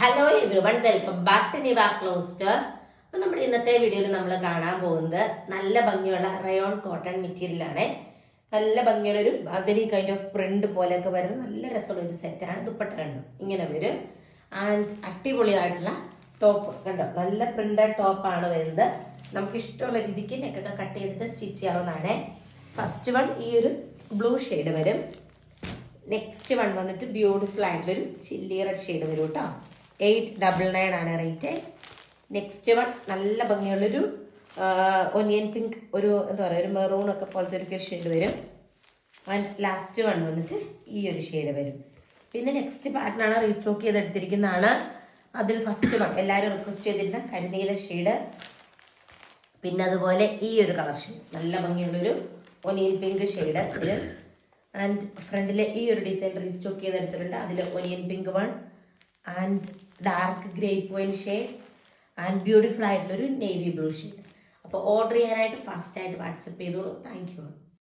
Hello everyone welcome back to Niva closet അപ്പൊ നമ്മുടെ ഇന്നത്തെ വീഡിയോയിൽ നമ്മൾ കാണാൻ പോകുന്നത് നല്ല ഭംഗിയുള്ള റയോൺ കോട്ടൺ മെറ്റീരിയൽ ആണ്. നല്ല ഭംഗിയുള്ള ഒരു അതിരി കൈൻഡ് ഓഫ് പ്രിന്റ് പോലെയൊക്കെ വരുന്ന നല്ല രസമുള്ള ഒരു സെറ്റാണ് ദുപ്പട്ട കണ്ടു? ഇങ്ങനെ വരും. ആൻഡ് അടിപൊളിയായിട്ടുള്ള ടോപ്പ് കണ്ടോ? നല്ല പ്രിന്റഡ് ടോപ്പാണ് വരുന്നത്. നമുക്ക് ഇഷ്ടമുള്ള രീതിക്ക് നെക്കൊക്കെ കട്ട് ചെയ്തിട്ട് സ്റ്റിച്ച് ചെയ്യാവുന്നതാണ്. ഫസ്റ്റ് വൺ ഈ ഒരു ബ്ലൂ ഷെയ്ഡ് വരും. നെക്സ്റ്റ് വൺ വന്നിട്ട് ബ്യൂട്ടിഫുൾ ആയിട്ടുള്ളൊരു ചില്ലി റെഡ് ഷെയ്ഡ് വരും കേട്ടോ എയ്റ്റ് ഡബിൾ നയൻ ആണ് റേറ്റ്. നെക്സ്റ്റ് വൺ നല്ല ഭംഗിയുള്ളൊരു ഒനിയൻ പിങ്ക് ഒരു എന്താ പറയുക ഒരു മെറൂൺ ഒക്കെ പോലത്തെ ഒരു ഷെയ്ഡ് വരും. ആൻഡ് ലാസ്റ്റ് വൺ വന്നിട്ട് ഈ ഒരു ഷെയ്ഡ് വരും. പിന്നെ നെക്സ്റ്റ് പാറ്റേണാണ് റീസ്റ്റോക്ക് ചെയ്തെടുത്തിരിക്കുന്നതാണ്. അതിൽ ഫസ്റ്റ് വൺ എല്ലാവരും റിക്വസ്റ്റ് ചെയ്തിരുന്ന കരിനീല ഷെയ്ഡ് പിന്നെ അതുപോലെ ഈ ഒരു കളർ ഷെയ്ഡ് നല്ല ഭംഗിയുള്ളൊരു ഒനിയൻ പിങ്ക് ഷെയ്ഡ് ആൻഡ് ഫ്രണ്ടിലെ ഈ ഒരു ഡിസൈൻ റീസ്റ്റോക്ക് ചെയ്തെടുത്തിട്ടുണ്ട്. അതിൽ onion pink one and dark grape wine shade and beautiful ആയിട്ടുള്ളൊരു നേവി ബ്ലൂ ഷെയ്ഡ് അപ്പോൾ ഓർഡർ ചെയ്യാനായിട്ട് ഫാസ്റ്റ് ആയിട്ട് വാട്സപ്പ് ചെയ്തോളൂ. Thank you